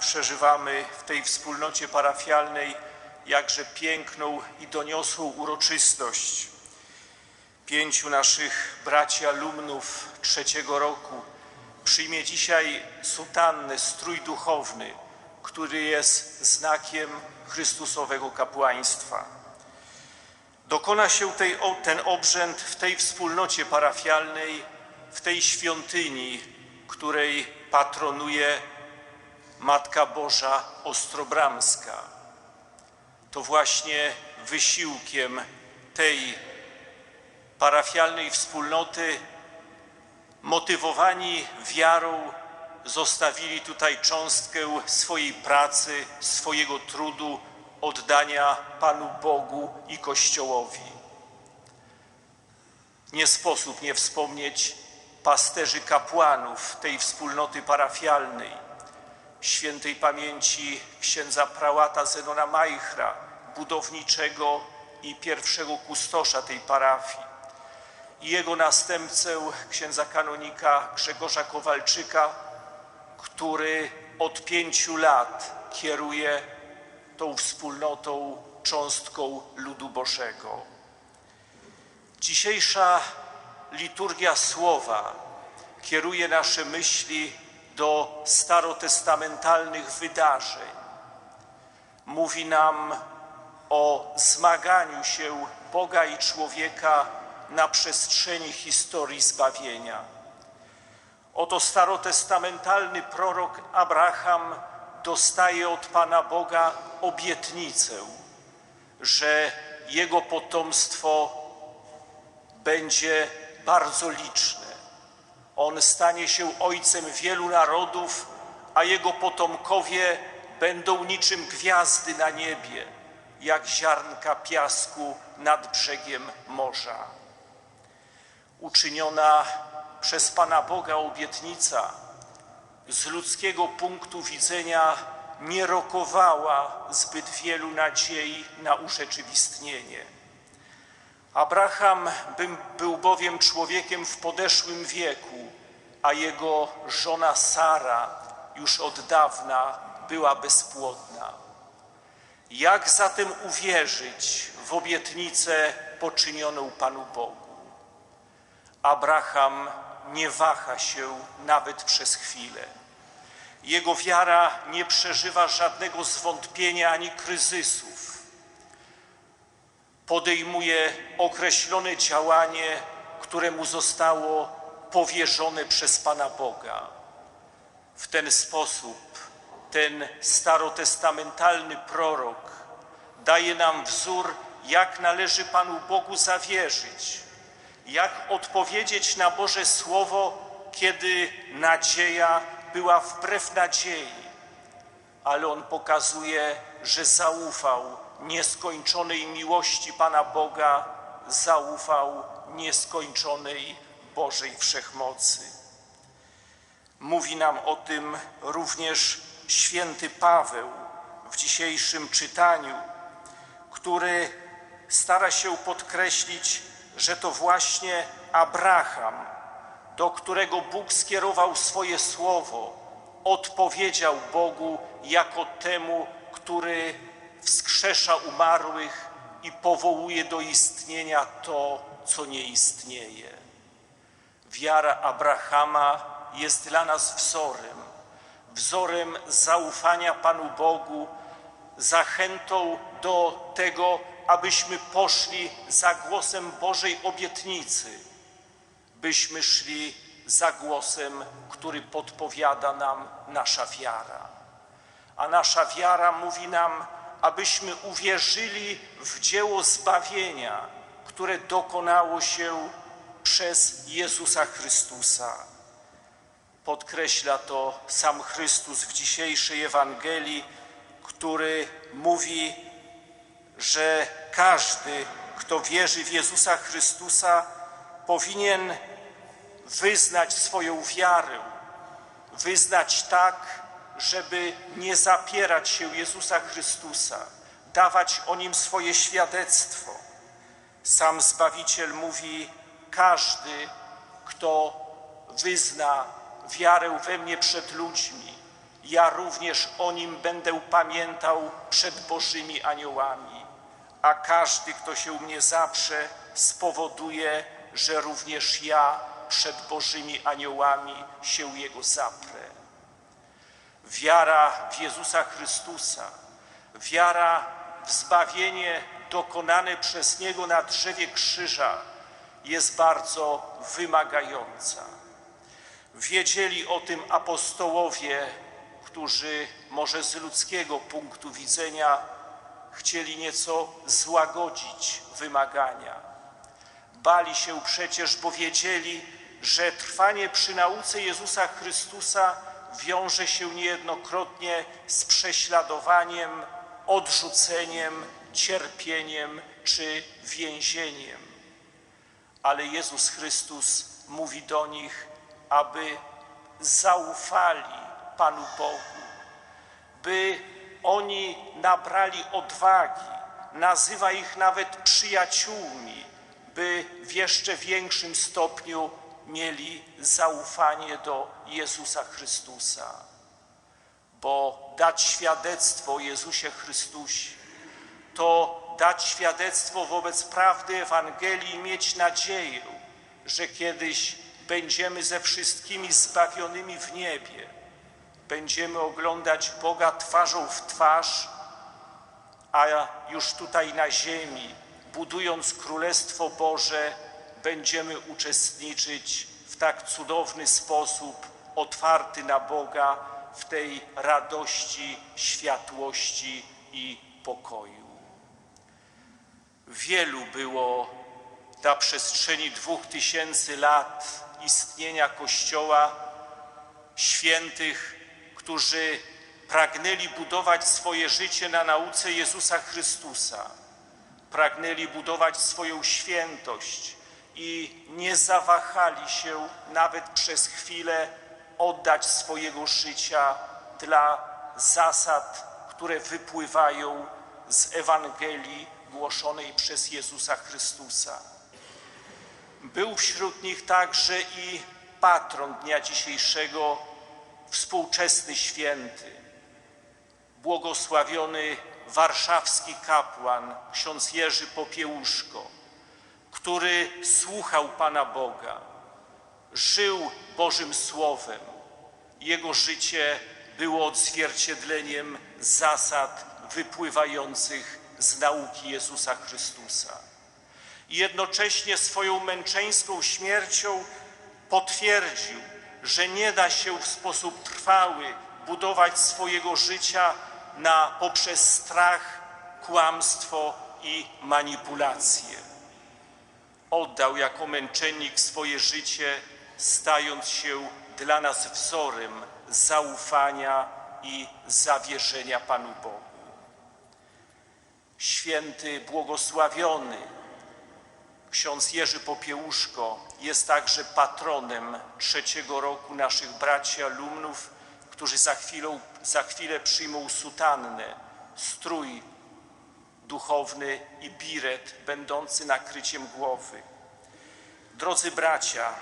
Przeżywamy w tej wspólnocie parafialnej jakże piękną i doniosłą uroczystość. Pięciu naszych braci alumnów trzeciego roku przyjmie dzisiaj sutannę, strój duchowny, który jest znakiem Chrystusowego kapłaństwa. Dokona się tej, ten obrzęd w tej wspólnocie parafialnej, w tej świątyni, której patronuje Matka Boża Ostrobramska. To właśnie wysiłkiem tej parafialnej wspólnoty, motywowani wiarą, zostawili tutaj cząstkę swojej pracy, swojego trudu, oddania Panu Bogu i Kościołowi. Nie sposób nie wspomnieć pasterzy kapłanów tej wspólnoty parafialnej, świętej pamięci księdza prałata Zenona Majchra, budowniczego i pierwszego kustosza tej parafii i jego następcę księdza kanonika Grzegorza Kowalczyka, który od pięciu lat kieruje tą wspólnotą, cząstką ludu Bożego. Dzisiejsza liturgia słowa kieruje nasze myśli do starotestamentalnych wydarzeń. Mówi nam o zmaganiu się Boga i człowieka na przestrzeni historii zbawienia. Oto starotestamentalny prorok Abraham dostaje od Pana Boga obietnicę, że jego potomstwo będzie bardzo liczne. On stanie się ojcem wielu narodów, a jego potomkowie będą niczym gwiazdy na niebie, jak ziarnka piasku nad brzegiem morza. Uczyniona przez Pana Boga obietnica z ludzkiego punktu widzenia nie rokowała zbyt wielu nadziei na urzeczywistnienie. Abraham był bowiem człowiekiem w podeszłym wieku, a jego żona Sara już od dawna była bezpłodna. Jak zatem uwierzyć w obietnicę poczynioną Panu Bogu? Abraham nie waha się nawet przez chwilę. Jego wiara nie przeżywa żadnego zwątpienia ani kryzysów. Podejmuje określone działanie, które mu zostało powierzone przez Pana Boga. W ten sposób ten starotestamentalny prorok daje nam wzór, jak należy Panu Bogu zawierzyć, jak odpowiedzieć na Boże Słowo, kiedy nadzieja była wbrew nadziei, ale On pokazuje, że zaufał nieskończonej miłości Pana Boga, zaufał nieskończonej Bożej Wszechmocy. Mówi nam o tym również święty Paweł w dzisiejszym czytaniu, który stara się podkreślić, że to właśnie Abraham, do którego Bóg skierował swoje słowo, odpowiedział Bogu jako temu, który wskrzesza umarłych i powołuje do istnienia to, co nie istnieje. Wiara Abrahama jest dla nas wzorem, wzorem zaufania Panu Bogu, zachętą do tego, abyśmy poszli za głosem Bożej obietnicy, byśmy szli za głosem, który podpowiada nam nasza wiara. A nasza wiara mówi nam, abyśmy uwierzyli w dzieło zbawienia, które dokonało się przez Jezusa Chrystusa. Podkreśla to sam Chrystus w dzisiejszej Ewangelii, który mówi, że każdy, kto wierzy w Jezusa Chrystusa, powinien wyznać swoją wiarę, wyznać tak, żeby nie zapierać się Jezusa Chrystusa, dawać o Nim swoje świadectwo. Sam Zbawiciel mówi, każdy, kto wyzna wiarę we mnie przed ludźmi, ja również o nim będę pamiętał przed Bożymi aniołami, a każdy, kto się mnie zaprze, spowoduje, że również ja przed Bożymi aniołami się jego zaprę. Wiara w Jezusa Chrystusa, wiara w zbawienie dokonane przez Niego na drzewie krzyża jest bardzo wymagająca. Wiedzieli o tym apostołowie, którzy może z ludzkiego punktu widzenia chcieli nieco złagodzić wymagania. Bali się przecież, bo wiedzieli, że trwanie przy nauce Jezusa Chrystusa wiąże się niejednokrotnie z prześladowaniem, odrzuceniem, cierpieniem czy więzieniem. Ale Jezus Chrystus mówi do nich, aby zaufali Panu Bogu, by oni nabrali odwagi, nazywa ich nawet przyjaciółmi, by w jeszcze większym stopniu mieli zaufanie do Jezusa Chrystusa. Bo dać świadectwo Jezusie Chrystusie to dać świadectwo wobec prawdy Ewangelii i mieć nadzieję, że kiedyś będziemy ze wszystkimi zbawionymi w niebie. Będziemy oglądać Boga twarzą w twarz, a już tutaj na ziemi, budując Królestwo Boże, będziemy uczestniczyć w tak cudowny sposób, otwarty na Boga, w tej radości, światłości i pokoju. Wielu było na przestrzeni dwóch tysięcy lat istnienia Kościoła świętych, którzy pragnęli budować swoje życie na nauce Jezusa Chrystusa, pragnęli budować swoją świętość i nie zawahali się nawet przez chwilę oddać swojego życia dla zasad, które wypływają z Ewangelii głoszonej przez Jezusa Chrystusa. Był wśród nich także i patron dnia dzisiejszego, współczesny święty, błogosławiony warszawski kapłan, ksiądz Jerzy Popiełuszko, który słuchał Pana Boga, żył Bożym Słowem. Jego życie było odzwierciedleniem zasad wypływających z nauki Jezusa Chrystusa. I jednocześnie swoją męczeńską śmiercią potwierdził, że nie da się w sposób trwały budować swojego życia na, poprzez strach, kłamstwo i manipulacje. Oddał jako męczennik swoje życie, stając się dla nas wzorem zaufania i zawierzenia Panu Bogu. Święty błogosławiony ksiądz Jerzy Popiełuszko jest także patronem trzeciego roku naszych braci alumnów, którzy za, chwilę, za chwilę przyjmą sutannę, strój duchowny i biret będący nakryciem głowy. Drodzy bracia,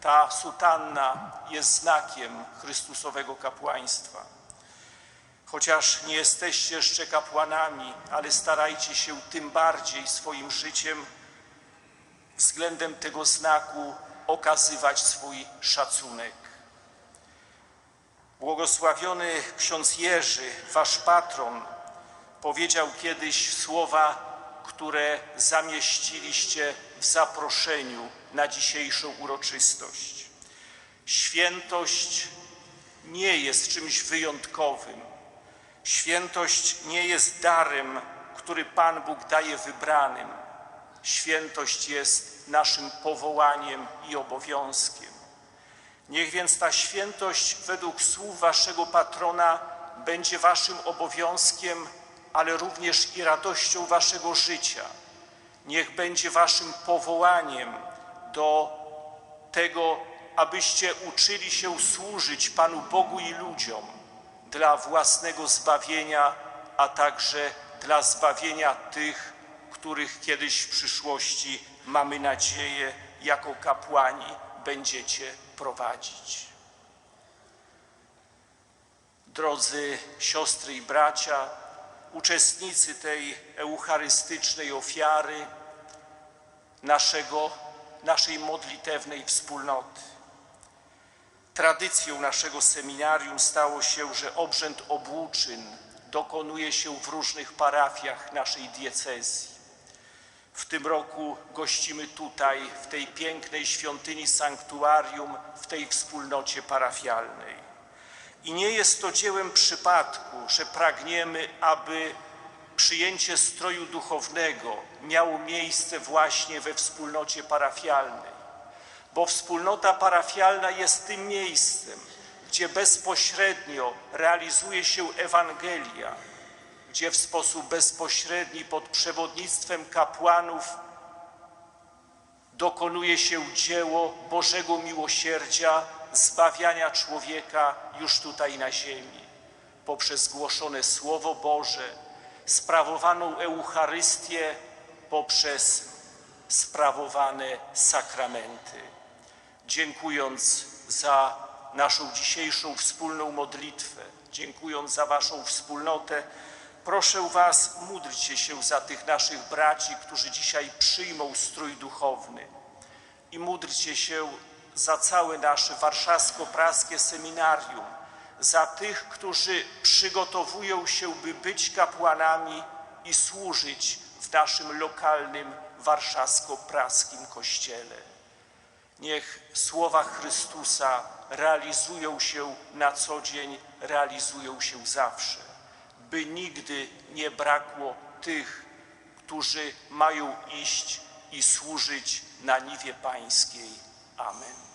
ta sutanna jest znakiem Chrystusowego kapłaństwa. Chociaż nie jesteście jeszcze kapłanami, ale starajcie się tym bardziej swoim życiem względem tego znaku okazywać swój szacunek. Błogosławiony ksiądz Jerzy, wasz patron, powiedział kiedyś słowa, które zamieściliście w zaproszeniu na dzisiejszą uroczystość. Świętość nie jest czymś wyjątkowym. Świętość nie jest darem, który Pan Bóg daje wybranym. Świętość jest naszym powołaniem i obowiązkiem. Niech więc ta świętość według słów Waszego patrona będzie Waszym obowiązkiem, ale również i radością Waszego życia. Niech będzie Waszym powołaniem do tego, abyście uczyli się służyć Panu Bogu i ludziom dla własnego zbawienia, a także dla zbawienia tych, których kiedyś w przyszłości mamy nadzieję, jako kapłani będziecie prowadzić. Drodzy siostry i bracia, uczestnicy tej eucharystycznej ofiary naszego, naszej modlitewnej wspólnoty. Tradycją naszego seminarium stało się, że obrzęd obłóczyn dokonuje się w różnych parafiach naszej diecezji. W tym roku gościmy tutaj, w tej pięknej świątyni sanktuarium, w tej wspólnocie parafialnej. I nie jest to dziełem przypadku, że pragniemy, aby przyjęcie stroju duchownego miało miejsce właśnie we wspólnocie parafialnej, bo wspólnota parafialna jest tym miejscem, gdzie bezpośrednio realizuje się Ewangelia, gdzie w sposób bezpośredni pod przewodnictwem kapłanów dokonuje się dzieło Bożego miłosierdzia, zbawiania człowieka już tutaj na ziemi, poprzez głoszone Słowo Boże, sprawowaną Eucharystię, poprzez sprawowane sakramenty. Dziękując za naszą dzisiejszą wspólną modlitwę, dziękując za Waszą wspólnotę, proszę Was, módlcie się za tych naszych braci, którzy dzisiaj przyjmą strój duchowny i módlcie się za całe nasze warszawsko-praskie seminarium, za tych, którzy przygotowują się, by być kapłanami i służyć w naszym lokalnym warszawsko-praskim kościele. Niech słowa Chrystusa realizują się na co dzień, realizują się zawsze, by nigdy nie brakło tych, którzy mają iść i służyć na niwie pańskiej. Amen.